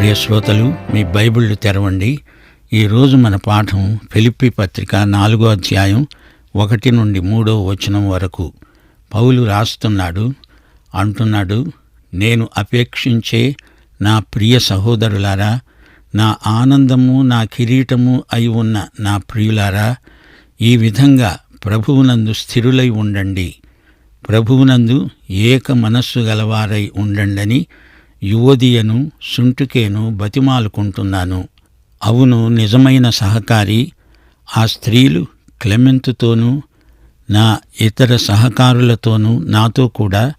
ప్రియ శ్రోతలు మీ బైబిళ్ళు తెరవండి. ఈరోజు మన పాఠం ఫిలిప్పి పత్రిక నాలుగో అధ్యాయం ఒకటి నుండి మూడో వచనం వరకు. పౌలు రాస్తున్నాడు అంటున్నాడు నేను అపేక్షించే నా ప్రియ సహోదరులారా నా ఆనందము నా కిరీటము అయి ఉన్న నా ప్రియులారా ఈ విధంగా ప్రభువునందు స్థిరులై ఉండండి. ప్రభువునందు ఏక మనస్సు గలవారై ఉండండని యువదియను సుంటుకేను బతిమాలుకుంటున్నాను. అవును నిజమైన సహకారి. ఆ స్త్రీలు క్లెమెంతుతోనూ నా ఇతర సహకారులతోనూ నాతో కూడా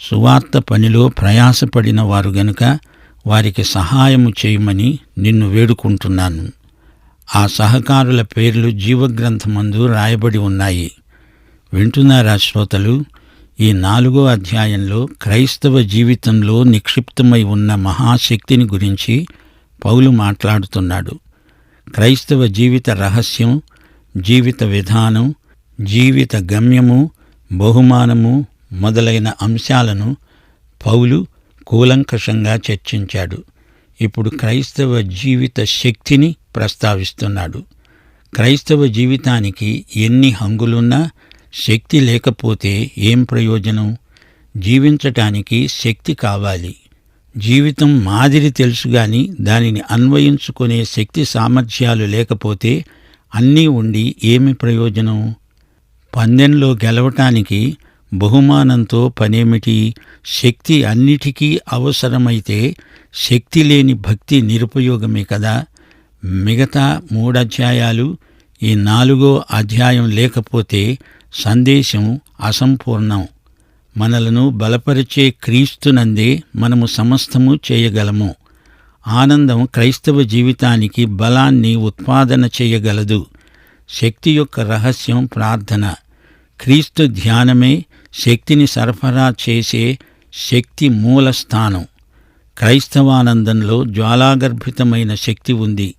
సువార్త పనిలో ప్రయాసపడిన వారు గనుక వారికి సహాయము చేయమని నిన్ను వేడుకుంటున్నాను. ఆ సహకారుల పేర్లు జీవగ్రంథమందు రాయబడి ఉన్నాయి. వింటున్నారా శ్రోతలు? ఈ నాలుగో అధ్యాయంలో క్రైస్తవ జీవితంలో నిక్షిప్తమై ఉన్న మహాశక్తిని గురించి పౌలు మాట్లాడుతున్నాడు. క్రైస్తవ జీవిత రహస్యం జీవిత విధానం జీవిత గమ్యము బహుమానము మొదలైన అంశాలను పౌలు కూలంకషంగా చర్చించాడు. ఇప్పుడు క్రైస్తవ జీవిత శక్తిని ప్రస్తావిస్తున్నాడు. క్రైస్తవ జీవితానికి ఎన్ని హంగులున్నా శక్తి లేకపోతే ఏం ప్రయోజనం? జీవించటానికి శక్తి కావాలి. జీవితం మాదిరి తెలుసు గాని దానిని అన్వయించుకునే శక్తి సామర్థ్యాలు లేకపోతే అన్నీ ఉండి ఏమి ప్రయోజనం? పందెంలో గెలవటానికి బహుమానంతో పనేమిటి? శక్తి అన్నిటికీ అవసరమైతే శక్తి లేని భక్తి నిరుపయోగమే కదా? మిగతా మూడధ్యాయాలు ఈ నాలుగో అధ్యాయం లేకపోతే సందేశం అసంపూర్ణం. మనలను బలపరిచే క్రీస్తునందే మనము సమస్తము చేయగలము. ఆనందం క్రైస్తవ జీవితానికి బలాన్ని ఉత్పాదన చేయగలదు. శక్తి యొక్క రహస్యం ప్రార్థన. క్రీస్తు ధ్యానమే శక్తిని సరఫరా చేసే శక్తి మూల స్థానం. క్రైస్తవానందంలో జ్వాలాగర్భితమైన శక్తి ఉంది.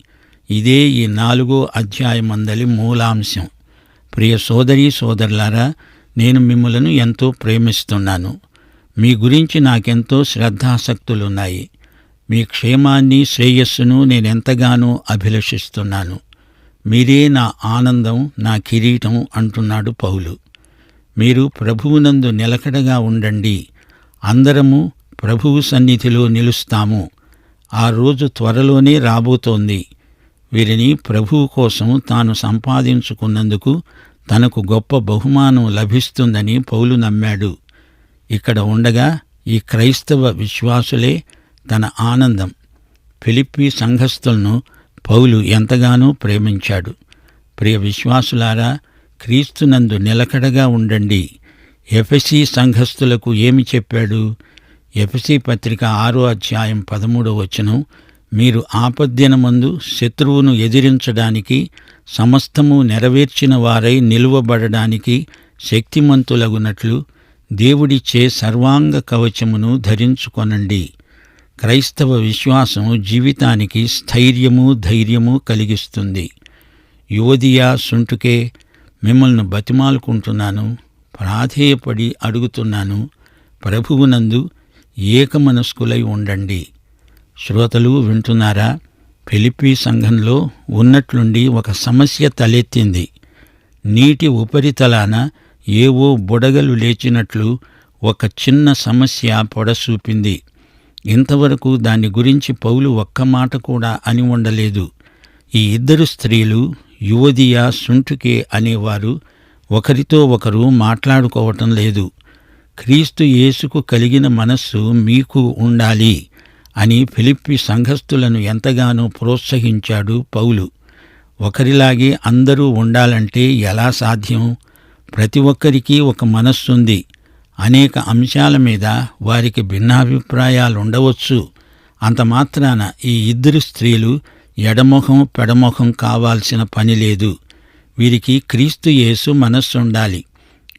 ఇదే ఈ నాలుగో అధ్యాయమందలి మూలాంశం. ప్రియ సోదరీ సోదరులారా నేను మిమ్మలను ఎంతో ప్రేమిస్తున్నాను. మీ గురించి నాకెంతో శ్రద్ధాసక్తులున్నాయి మీ క్షేమాన్ని శ్రేయస్సును నేనెంతగానో అభిలషిస్తున్నాను. మీరే నా ఆనందం నా కిరీటం అంటున్నాడు పౌలు. మీరు ప్రభువునందు నిలకడగా ఉండండి. అందరము ప్రభువు సన్నిధిలో నిలుస్తాము. ఆ రోజు త్వరలోనే రాబోతోంది. వీరిని ప్రభువు కోసం తాను సంపాదించుకున్నందుకు తనకు గొప్ప బహుమానం లభిస్తుందని పౌలు నమ్మాడు. ఇక్కడ ఉండగా ఈ క్రైస్తవ విశ్వాసులే తన ఆనందం. ఫిలిప్పీ సంఘస్థులను పౌలు ఎంతగానో ప్రేమించాడు. ప్రియ విశ్వాసులారా క్రీస్తునందు నిలకడగా ఉండండి. ఎఫెసి సంఘస్థులకు ఏమి చెప్పాడు? ఎఫెసి పత్రిక ఆరో అధ్యాయం పదమూడో వచనం మీరు ఆపద్దినమందు శత్రువును ఎదిరించడానికి సమస్తము నెరవేర్చిన వారై నిలువబడడానికి శక్తిమంతులగునట్లు దేవుడిచ్చే సర్వాంగ కవచమును ధరించుకొనండి. క్రైస్తవ విశ్వాసం జీవితానికి స్థైర్యము ధైర్యము కలిగిస్తుంది. యువదియా సుంటుకే మిమ్మల్ని బతిమాలుకుంటున్నాను ప్రాధేయపడి అడుగుతున్నాను ప్రభువునందు ఏకమనస్కులై ఉండండి. శ్రోతలు వింటున్నారా? ఫిలిప్పీ సంఘంలో ఉన్నట్లుండి ఒక సమస్య తలెత్తింది. నీటి ఉపరితలాన ఏవో బుడగలు లేచినట్లు ఒక చిన్న సమస్య పొడసూపింది. ఇంతవరకు దాని గురించి పౌలు ఒక్క మాట కూడా అని ఉండలేదు. ఈ ఇద్దరు స్త్రీలు యువదియా సుంటుకే అనేవారు ఒకరితో ఒకరు మాట్లాడుకోవటం లేదు. క్రీస్తు యేసుకు కలిగిన మనస్సు మీకు ఉండాలి. అని ఫిలిప్పి సంఘస్థులను ఎంతగానో ప్రోత్సహించాడు పౌలు. ఒకరిలాగే అందరూ ఉండాలంటే ఎలా సాధ్యం? ప్రతి ఒక్కరికి ఒక మనస్సుంది. అనేక అంశాల మీద వారికి భిన్నాభిప్రాయాలు ఉండవచ్చు అంత మాత్రాన ఈ ఇద్దరు స్త్రీలు ఎడముఖం పెడముఖం కావాల్సిన పని లేదు. వీరికి క్రీస్తు యేసు మనస్సుండాలి.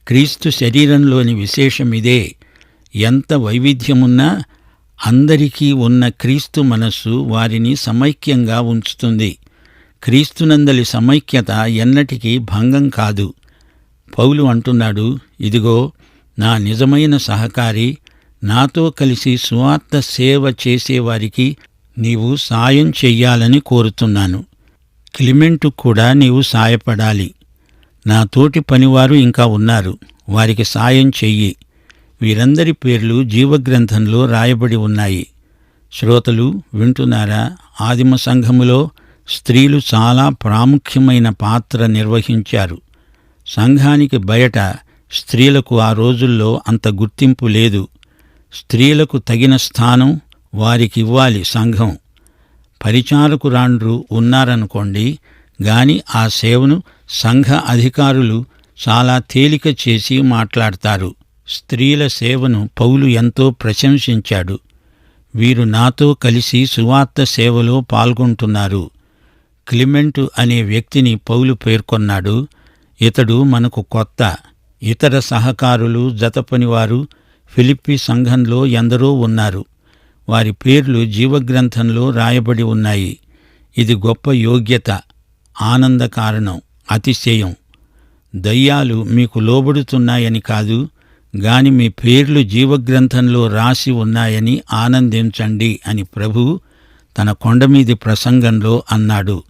క్రీస్తు శరీరంలోని విశేషం ఇదే. ఎంత వైవిధ్యమున్నా అందరికీ ఉన్న క్రీస్తు మనస్సు వారిని సమైక్యంగా ఉంచుతుంది. క్రీస్తునందలి సమైక్యత ఎన్నటికీ భంగం కాదు. పౌలు అంటున్నాడు ఇదిగో నా నిజమైన సహకారి నాతో కలిసి సువార్త సేవ చేసేవారికి నీవు సాయం చెయ్యాలని కోరుతున్నాను. క్లిమెంటు కూడా నీవు సాయపడాలి. నా తోటి పనివారు ఇంకా ఉన్నారు. వారికి సాయం చెయ్యి. వీరందరి పేర్లు జీవగ్రంథంలో రాయబడి ఉన్నాయి. శ్రోతలు వింటున్నారా? ఆదిమ సంఘములో స్త్రీలు చాలా ప్రాముఖ్యమైన పాత్ర నిర్వహించారు. సంఘానికి బయట స్త్రీలకు ఆ రోజుల్లో అంత గుర్తింపు లేదు. స్త్రీలకు తగిన స్థానం వారికివ్వాలి సంఘం. పరిచారకురాండ్రు ఉన్నారనుకోండి గాని ఆ సేవను సంఘ అధికారులు చాలా తేలిక చేసి మాట్లాడతారు. స్త్రీల సేవను పౌలు ఎంతో ప్రశంసించాడు. వీరు నాతో కలిసి సువార్త సేవలో పాల్గొంటున్నారు. క్లిమెంటు అనే వ్యక్తిని పౌలు పేర్కొన్నాడు. ఇతడు మనకు కొత్త ఇతర సహకారులు జతపనివారు ఫిలిప్పి సంఘంలో ఎందరో ఉన్నారు. వారి పేర్లు జీవగ్రంథంలో రాయబడి ఉన్నాయి. ఇది గొప్ప యోగ్యత ఆనంద కారణం అతిశయం. దయ్యాలు మీకు లోబడుతున్నాయని కాదు గాని మీ పేర్లు జీవగ్రంథంలో రాసి ఉన్నాయని ఆనందించండి అని ప్రభు తన కొండమీది ప్రసంగంలో అన్నాడు.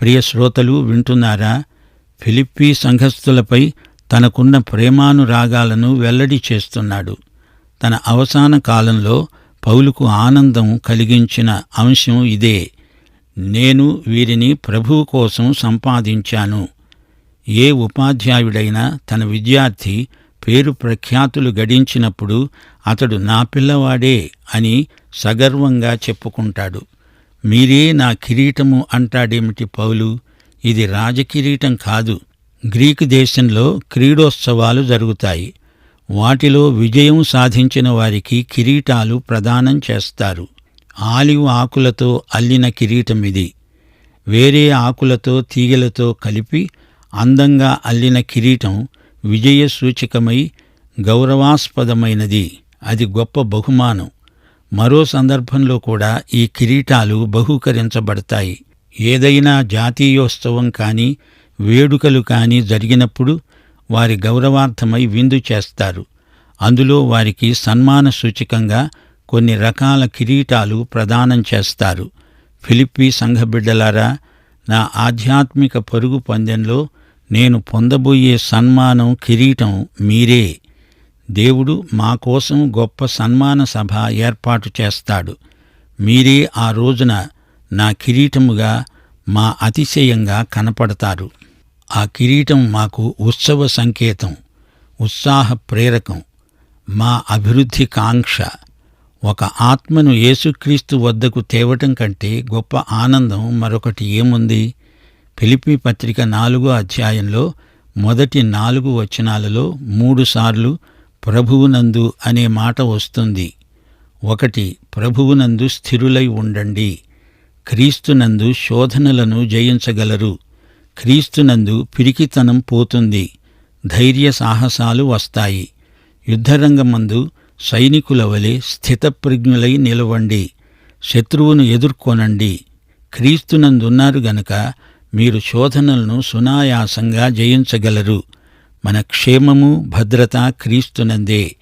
ప్రియ శ్రోతలు వింటున్నారా? ఫిలిప్పీ సంఘస్థులపై తనకున్న ప్రేమానురాగాలను వెల్లడి చేస్తున్నాడు. తన అవసాన కాలంలో పౌలుకు ఆనందం కలిగించిన అంశం ఇదే. నేను వీరిని ప్రభువు కోసం సంపాదించాను. ఏ ఉపాధ్యాయుడైనా తన విద్యార్థి పేరు ప్రఖ్యాతులు గడించినప్పుడు అతడు నా పిల్లవాడే అని సగర్వంగా చెప్పుకుంటాడు. మీరే నా కిరీటము అంటాడేమిటి పౌలు? ఇది రాజకిరీటం కాదు. గ్రీకు దేశంలో క్రీడోత్సవాలు జరుగుతాయి. వాటిలో విజయం సాధించిన వారికి కిరీటాలు ప్రదానం చేస్తారు. ఆలివ్ ఆకులతో అల్లిన కిరీటం ఇది వేరే ఆకులతో తీగలతో కలిపి అందంగా అల్లిన కిరీటం విజయ సూచికమై గౌరవాస్పదమైనది. అది గొప్ప బహుమానం. మరో సందర్భంలో కూడా ఈ కిరీటాలు బహూకరించబడతాయి. ఏదైనా జాతీయోత్సవం కానీ వేడుకలు కానీ జరిగినప్పుడు వారి గౌరవార్థమై విందు చేస్తారు. అందులో వారికి సన్మాన సూచకంగా కొన్ని రకాల కిరీటాలు ప్రదానం చేస్తారు. ఫిలిప్పీ సంఘబిడ్డలారా నా ఆధ్యాత్మిక పరుగు పందెంలో నేను పొందబోయే సన్మానం కిరీటం మీరే. దేవుడు మా కోసం గొప్ప సన్మాన సభ ఏర్పాటు చేస్తాడు. మీరే ఆ రోజున నా కిరీటముగా మా అతిశయంగా కనపడతారు. ఆ కిరీటం మాకు ఉత్సవ సంకేతం ఉత్సాహ ప్రేరకం మా అభివృద్ధి కాంక్ష. ఒక ఆత్మను యేసుక్రీస్తు వద్దకు తేవటం కంటే గొప్ప ఆనందం మరొకటి ఏముంది? ఫిలిపి పత్రిక నాలుగో అధ్యాయంలో మొదటి నాలుగు వచనాలలో మూడుసార్లు ప్రభువునందు అనే మాట వస్తుంది. ఒకటి ప్రభువునందు స్థిరులై ఉండండి. క్రీస్తునందు శోధనలను జయించగలరు. క్రీస్తునందు పిరికితనం పోతుంది. ధైర్య సాహసాలు వస్తాయి. యుద్ధరంగమందు సైనికుల వలె స్థితప్రజ్ఞులై నిలవండి. శత్రువును ఎదుర్కొనండి. క్రీస్తునందున్నారు గనక మీరు శోధనలను సునాయాసంగా జయించగలరు. మన క్షేమము భద్రత క్రీస్తునందే.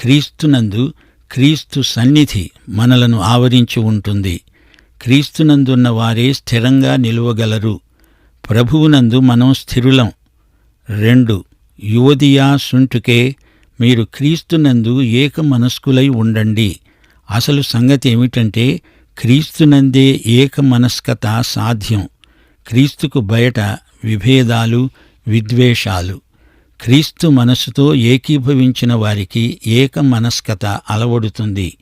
క్రీస్తునందు క్రీస్తు సన్నిధి మనలను ఆవరించి ఉంటుంది. క్రీస్తునందున్న వారే స్థిరంగా నిలువగలరు. ప్రభువునందు మనం స్థిరులం. రెండు. యువదియా సుంటుకే మీరు క్రీస్తునందు ఏక మనస్కులై ఉండండి. అసలు సంగతి ఏమిటంటే క్రీస్తునందే ఏక మనస్కత సాధ్యం. క్రీస్తుకు బయట విభేదాలు విద్వేషాలు. క్రీస్తు మనస్సుతో ఏకీభవించిన వారికి ఏక మనస్కత అలవడుతుంది.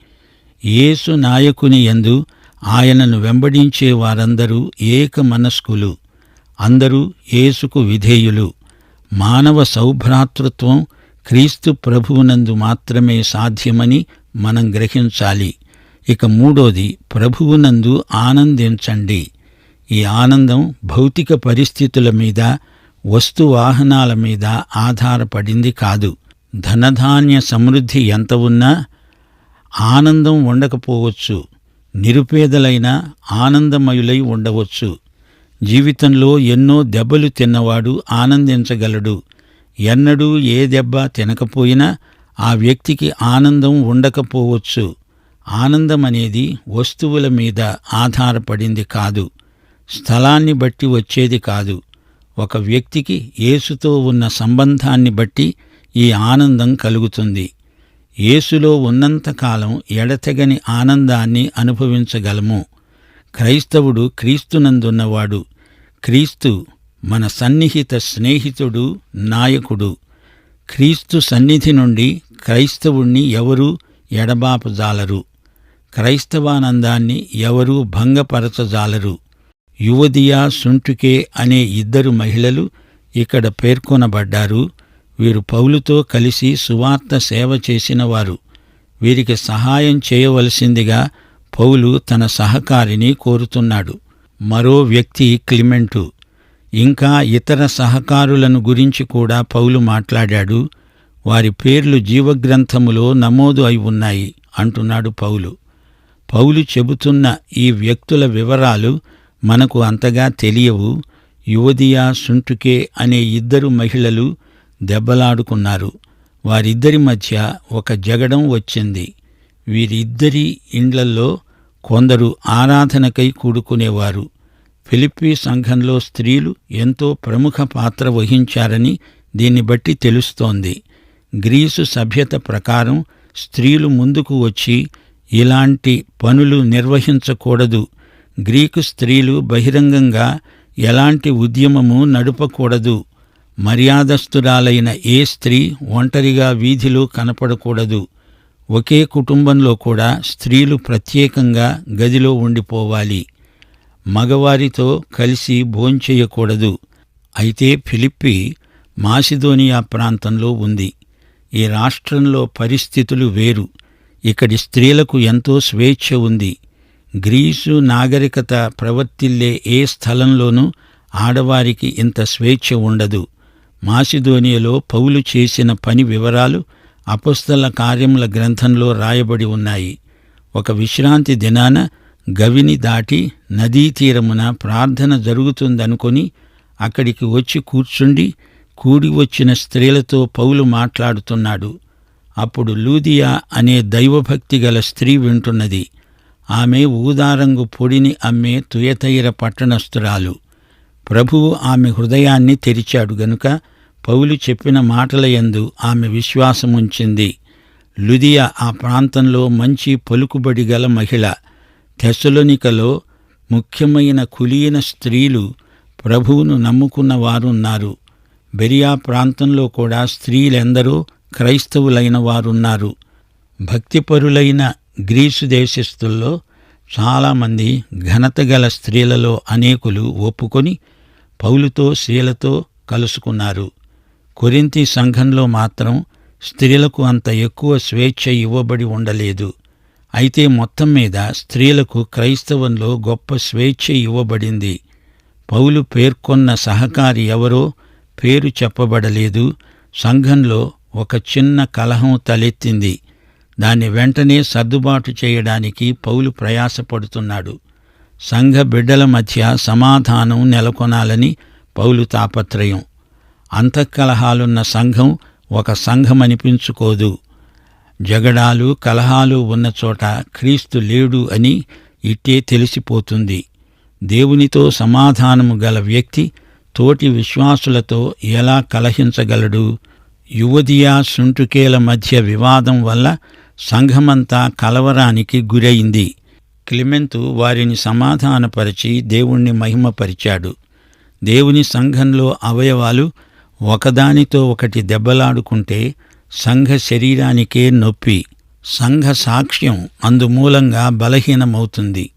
యేసు నాయకుని యందు ఆయనను వెంబడించే వారందరూ ఏక మనస్కులు. అందరూ యేసుకు విధేయులు. మానవ సౌభ్రాతృత్వం క్రీస్తు ప్రభువునందు మాత్రమే సాధ్యమని మనం గ్రహించాలి. ఇక మూడోది ప్రభువునందు ఆనందించండి. ఈ ఆనందం భౌతిక పరిస్థితుల మీద వస్తు వాహనాల మీద ఆధారపడింది కాదు. ధనధాన్య సమృద్ధి ఎంత ఉన్నా ఆనందం ఉండకపోవచ్చు. నిరుపేదలైన ఆనందమయులై ఉండవచ్చు. జీవితంలో ఎన్నో దెబ్బలు తిన్నవాడు ఆనందించగలడు. ఎన్నడూ ఏ దెబ్బ తినకపోయినా ఆ వ్యక్తికి ఆనందం ఉండకపోవచ్చు. ఆనందం అనేది వస్తువుల మీద ఆధారపడింది కాదు. స్థలాన్ని బట్టి వచ్చేది కాదు. ఒక వ్యక్తికి యేసుతో ఉన్న సంబంధాన్ని బట్టి ఈ ఆనందం కలుగుతుంది. యేసులో ఉన్నంతకాలం ఎడతెగని ఆనందాన్ని అనుభవించగలము. క్రైస్తవుడు క్రీస్తునందున్నవాడు. క్రీస్తు మన సన్నిహిత స్నేహితుడు నాయకుడు. క్రీస్తు సన్నిధి నుండి క్రైస్తవుణ్ణి ఎవరూ ఎడబాపజాలరు. క్రైస్తవానందాన్ని ఎవరూ భంగపరచజాలరు. యువదియా సుంటుకే అనే ఇద్దరు మహిళలు ఇక్కడ పేర్కొనబడ్డారు. వీరు పౌలుతో కలిసి సువార్త సేవ చేసినవారు. వీరికి సహాయం చేయవలసిందిగా పౌలు తన సహకారిని కోరుతున్నాడు. మరో వ్యక్తి క్లిమెంటు. ఇంకా ఇతర సహకారులను గురించి కూడా పౌలు మాట్లాడాడు. వారి పేర్లు జీవగ్రంథములో నమోదు అయి ఉన్నాయి అంటున్నాడు పౌలు. పౌలు చెబుతున్న ఈ వ్యక్తుల వివరాలు మనకు అంతగా తెలియవు. యువదియా సుంటుకే అనే ఇద్దరు మహిళలు దెబ్బలాడుకున్నారు. వారిద్దరి మధ్య ఒక జగడం వచ్చింది. వీరిద్దరి ఇండ్లల్లో కొందరు ఆరాధనకై కూడుకునేవారు. ఫిలిప్పీ సంఘంలో స్త్రీలు ఎంతో ప్రముఖ పాత్ర వహించారని దీన్ని బట్టి తెలుస్తోంది. గ్రీసు సభ్యత ప్రకారం స్త్రీలు ముందుకు వచ్చి ఇలాంటి పనులు నిర్వహించకూడదు. గ్రీకు స్త్రీలు బహిరంగంగా ఎలాంటి ఉద్యమము నడపకూడదు. మర్యాదస్తురాలైన ఏ స్త్రీ ఒంటరిగా వీధిలో కనపడకూడదు. ఒకే కుటుంబంలో కూడా స్త్రీలు ప్రత్యేకంగా గదిలో ఉండిపోవాలి. మగవారితో కలిసి భోంచేయకూడదు. అయితే ఫిలిప్పి మాసిదోనియా ప్రాంతంలో ఉంది. ఈ రాష్ట్రంలో పరిస్థితులు వేరు. ఇక్కడి స్త్రీలకు ఎంతో స్వేచ్ఛ ఉంది. గ్రీసు నాగరికత ప్రవర్తిల్లే ఏ స్థలంలోనూ ఆడవారికి ఇంత స్వేచ్ఛ ఉండదు. మాసిధోనియలో పౌలు చేసిన పని వివరాలు అపుస్తల కార్యముల గ్రంథంలో రాయబడి ఉన్నాయి. ఒక విశ్రాంతి దినాన గవిని దాటి నదీ తీరమున ప్రార్థన జరుగుతుందనుకొని అక్కడికి వచ్చి కూర్చుండి కూడి వచ్చిన స్త్రీలతో పౌలు మాట్లాడుతున్నాడు. అప్పుడు లూదియా అనే దైవభక్తి గల స్త్రీ వింటున్నది. ఆమె ఊదారంగు పొడిని అమ్మే తుయతైర పట్టణస్థురాలు. ప్రభువు ఆమె హృదయాన్ని తెరిచాడు గనుక పౌలు చెప్పిన మాటల యందు ఆమె విశ్వాసముంచింది. లుదియా ఆ ప్రాంతంలో మంచి పలుకుబడి గల మహిళ. తెసలోనికలో ముఖ్యమైన కులీన స్త్రీలు ప్రభువును నమ్ముకున్న వారున్నారు. బెరియా ప్రాంతంలో కూడా స్త్రీలెందరో క్రైస్తవులైన వారున్నారు. భక్తిపరులైన గ్రీసు దేశస్థుల్లో చాలామంది ఘనత గల స్త్రీలలో అనేకులు ఒప్పుకొని పౌలుతో స్త్రీలతో కలుసుకున్నారు. కొరింతి సంఘంలో మాత్రం స్త్రీలకు అంత ఎక్కువ స్వేచ్ఛ ఇవ్వబడి ఉండలేదు. అయితే మొత్తం మీద స్త్రీలకు క్రైస్తవంలో గొప్ప స్వేచ్ఛ ఇవ్వబడింది. పౌలు పేర్కొన్న సహకారి ఎవరో పేరు చెప్పబడలేదు. సంఘంలో ఒక చిన్న కలహం తలెత్తింది. దాన్ని వెంటనే సర్దుబాటు చేయడానికి పౌలు ప్రయాసపడుతున్నాడు. సంఘ బిడ్డల మధ్య సమాధానం నెలకొనాలని పౌలు తాపత్రయం. అంతఃకలహాలున్న సంఘం ఒక సంఘమనిపించుకోదు. జగడాలు కలహాలు ఉన్న చోట క్రీస్తు లేడు అని ఇట్టే తెలిసిపోతుంది. దేవునితో సమాధానము గల వ్యక్తి తోటి విశ్వాసులతో ఎలా కలహించగలడు? యువదియా సుంటుకేల మధ్య వివాదం వల్ల సంఘమంతా కలవరానికి గురైంది. క్లిమెంతు వారిని సమాధానపరిచి దేవుణ్ణి మహిమపరిచాడు. దేవుని సంఘంలో అవయవాలు ఒకదానితో ఒకటి దెబ్బలాడుకుంటే సంఘ శరీరానికే నొప్పి. సంఘ సాక్ష్యం అందుమూలంగా బలహీనమవుతుంది.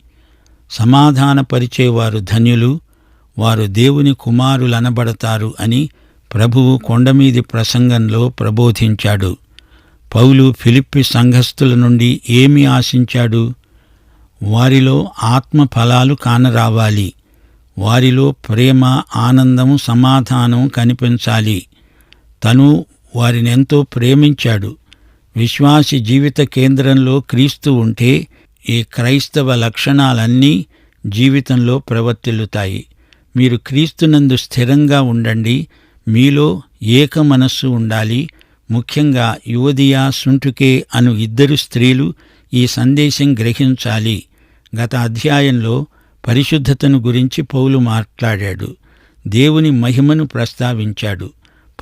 సమాధానపరిచేవారు ధన్యులు వారు దేవుని కుమారులనబడతారు అని ప్రభువు కొండమీది ప్రసంగంలో ప్రబోధించాడు. పౌలు ఫిలిప్పి సంఘస్థుల నుండి ఏమి ఆశించాడు? వారిలో ఆత్మ ఫలాలు కానరావాలి. వారిలో ప్రేమ ఆనందం సమాధానం కనిపించాలి. తను వారినెంతో ప్రేమించాడు. విశ్వాసి జీవిత కేంద్రంలో క్రీస్తు ఉంటే ఈ క్రైస్తవ లక్షణాలన్నీ జీవితంలో ప్రవర్తిల్లుతాయి. మీరు క్రీస్తునందు స్థిరంగా ఉండండి. మీలో ఏక మనస్సు ఉండాలి. ముఖ్యంగా యువదియా సుంటుకే అను ఇద్దరు స్త్రీలు ఈ సందేశం గ్రహించాలి. గత అధ్యాయంలో పరిశుద్ధతను గురించి పౌలు మాట్లాడాడు. దేవుని మహిమను ప్రస్తావించాడు.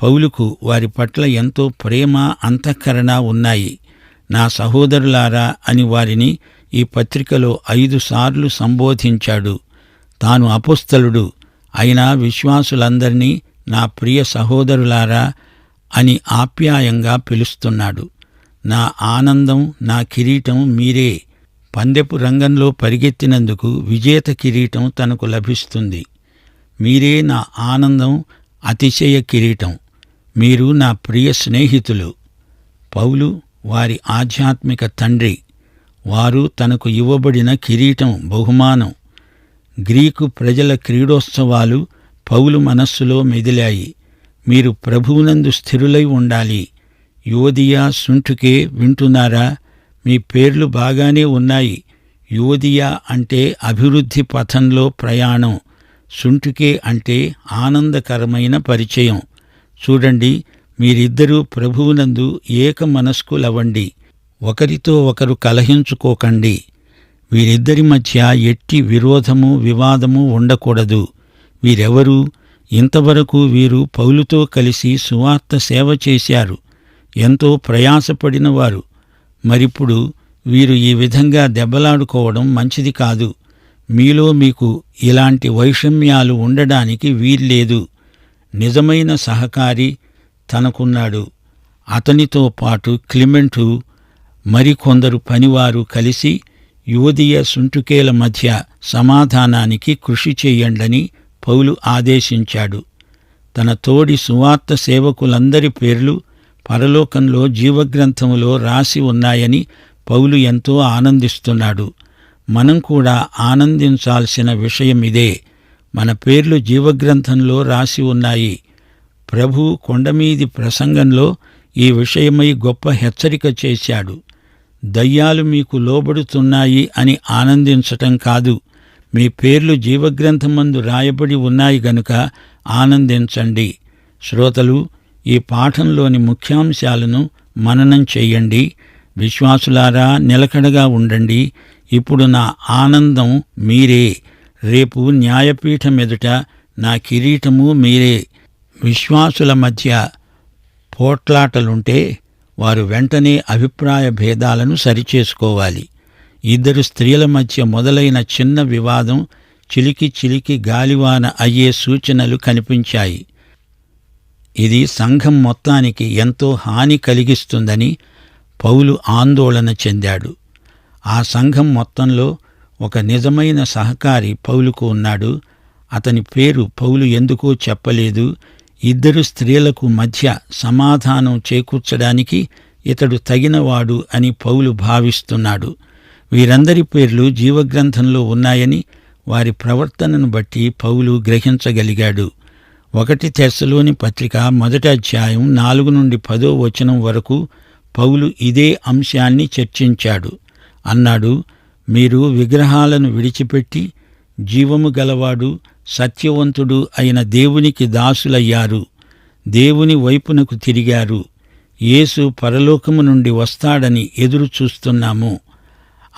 పౌలుకు వారి పట్ల ఎంతో ప్రేమ అంతఃకరణ ఉన్నాయి. నా సహోదరులారా అని వారిని ఈ పత్రికలో ఐదుసార్లు సంబోధించాడు. తాను అపుస్తలుడు. అయినా విశ్వాసులందరినీ నా ప్రియ సహోదరులారా అని ఆప్యాయంగా పిలుస్తున్నాడు. నా ఆనందం నా కిరీటం మీరే. పందెపు రంగంలో పరిగెత్తినందుకు విజేత కిరీటం తనకు లభిస్తుంది. మీరే నా ఆనందం అతిశయ కిరీటం. మీరు నా ప్రియ స్నేహితులు. పౌలు వారి ఆధ్యాత్మిక తండ్రి. వారు తనకు ఇవ్వబడిన కిరీటం బహుమానం. గ్రీకు ప్రజల క్రీడోత్సవాలు పౌలు మనస్సులో మెదిలాయి. మీరు ప్రభువునందు స్థిరులై ఉండాలి. యోధియా సుంఠుకే వింటున్నారా? మీ పేర్లు బాగానే ఉన్నాయి. యోధియా అంటే అభివృద్ధి పథంలో ప్రయాణం. సుంఠుకే అంటే ఆనందకరమైన పరిచయం. చూడండి మీరిద్దరూ ప్రభువునందు ఏక మనస్కులవ్వండి. ఒకరితో ఒకరు కలహించుకోకండి. వీరిద్దరి మధ్య ఎట్టి విరోధము వివాదము ఉండకూడదు. వీరెవరూ ఇంతవరకు వీరు పౌలుతో కలిసి సువార్త సేవ చేశారు. ఎంతో ప్రయాసపడిన వారు. మరిప్పుడు వీరు ఈ విధంగా దెబ్బలాడుకోవడం మంచిది కాదు. మీలో మీకు ఇలాంటి వైషమ్యాలు ఉండడానికి వీల్లేదు. నిజమైన సహకారి తనకున్నాడు. అతనితో పాటు క్లిమెంటు మరికొందరు పనివారు కలిసి యువదీయ సుంటుకేల మధ్య సమాధానానికి కృషి చేయండని పౌలు ఆదేశించాడు. తన తోడి సువార్త సేవకులందరి పేర్లు పరలోకంలో జీవగ్రంథములో రాసి ఉన్నాయని పౌలు ఎంతో ఆనందిస్తున్నాడు. మనం కూడా ఆనందించాల్సిన విషయం ఇదే. మన పేర్లు జీవగ్రంథంలో రాసి ఉన్నాయి. ప్రభు కొండమీది ప్రసంగంలో ఈ విషయమై గొప్ప హెచ్చరిక చేశాడు. దయ్యాలు మీకు లోబడుతున్నాయి అని ఆనందించటం కాదు. మీ పేర్లు జీవగ్రంథమందు రాయబడి ఉన్నాయి గనుక ఆనందించండి. శ్రోతలు ఈ పాఠంలోని ముఖ్యాంశాలను మననం చేయండి. విశ్వాసులారా నిలకడగా ఉండండి. ఇప్పుడు నా ఆనందం మీరే. రేపు న్యాయపీఠం ఎదుట నా కిరీటము మీరే. విశ్వాసుల మధ్య పోట్లాటలుంటే వారు వెంటనే అభిప్రాయ భేదాలను సరిచేసుకోవాలి. ఇద్దరు స్త్రీల మధ్య మొదలైన చిన్న వివాదం చిలికి చిలికి గాలివాన అయ్యే సూచనలు కనిపించాయి. ఇది సంఘం మొత్తానికి ఎంతో హాని కలిగిస్తుందని పౌలు ఆందోళన చెందాడు. ఆ సంఘం మొత్తంలో ఒక నిజమైన సహకారి పౌలుకు ఉన్నాడు. అతని పేరు పౌలు ఎందుకో చెప్పలేదు. ఇద్దరు స్త్రీలకు మధ్య సమాధానం చేకూర్చడానికి ఇతడు తగినవాడు అని పౌలు భావిస్తున్నాడు. వీరందరి పేర్లు జీవగ్రంథంలో ఉన్నాయని వారి ప్రవర్తనను బట్టి పౌలు గ్రహించగలిగాడు. ఒకటి తెస్సలోని పత్రిక మొదటి అధ్యాయం నాలుగు నుండి పదో వచనం వరకు పౌలు ఇదే అంశాన్ని చర్చించాడు. అన్నాడు మీరు విగ్రహాలను విడిచిపెట్టి జీవము గలవాడు సత్యవంతుడు అయిన దేవునికి దాసులయ్యారు. దేవుని వైపునకు తిరిగారు. యేసు పరలోకము నుండి వస్తాడని ఎదురు చూస్తున్నాము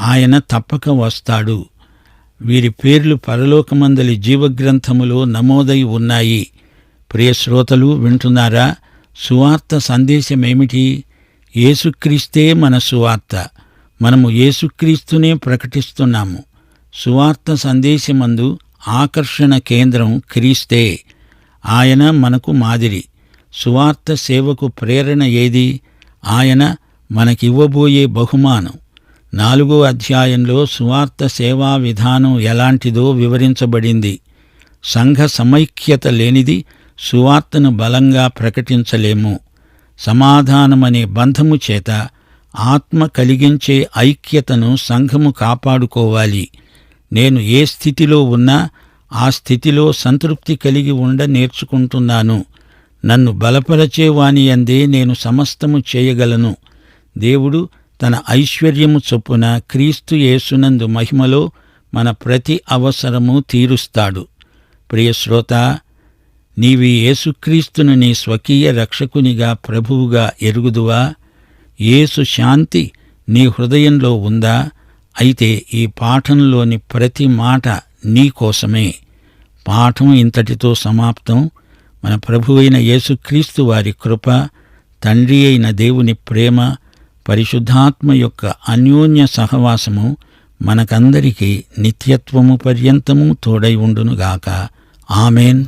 ఆయన తప్పక వస్తాడు. వీరి పేర్లు పరలోకమందలి జీవగ్రంథములో నమోదై ఉన్నాయి. ప్రియ శ్రోతలు వింటున్నారా? సువార్త సందేశమేమిటి? యేసుక్రీస్తే మన సువార్త. మనము యేసుక్రీస్తునే ప్రకటిస్తున్నాము. సువార్త సందేశమందు ఆకర్షణ కేంద్రం క్రీస్తే. ఆయన మనకు మాదిరి. సువార్త సేవకు ప్రేరణ ఏది? ఆయన మనకివ్వబోయే బహుమానం. నాలుగో అధ్యాయంలో సువార్త సేవా విధానం ఎలాంటిదో వివరించబడింది. సంఘ సమైక్యత లేనిది సువార్తను బలంగా ప్రకటించలేము. సమాధానమనే బంధము చేత ఆత్మ కలిగించే ఐక్యతను సంఘము కాపాడుకోవాలి. నేను ఏ స్థితిలో ఉన్నా ఆ స్థితిలో సంతృప్తి కలిగి ఉండ నేర్చుకుంటున్నాను. నన్ను బలపరచేవాని అందే నేను సమస్తము చేయగలను. దేవుడు తన ఐశ్వర్యము చొప్పున క్రీస్తు యేసునందు మహిమలో మన ప్రతి అవసరము తీరుస్తాడు. ప్రియశ్రోత నీవి యేసుక్రీస్తును నీ స్వకీయ రక్షకునిగా ప్రభువుగా ఎరుగుదువా? యేసు శాంతి నీ హృదయంలో ఉందా? అయితే ఈ పాఠంలోని ప్రతి మాట నీకోసమే పాఠం ఇంతటితో సమాప్తం. మన ప్రభువైన యేసుక్రీస్తు వారి కృప తండ్రి అయిన దేవుని ప్రేమ పరిశుద్ధాత్మ యొక్క అన్యోన్య సహవాసము మనకందరికీ నిత్యత్వము పర్యంతము తోడై ఉండునుగాక. ఆమెన్.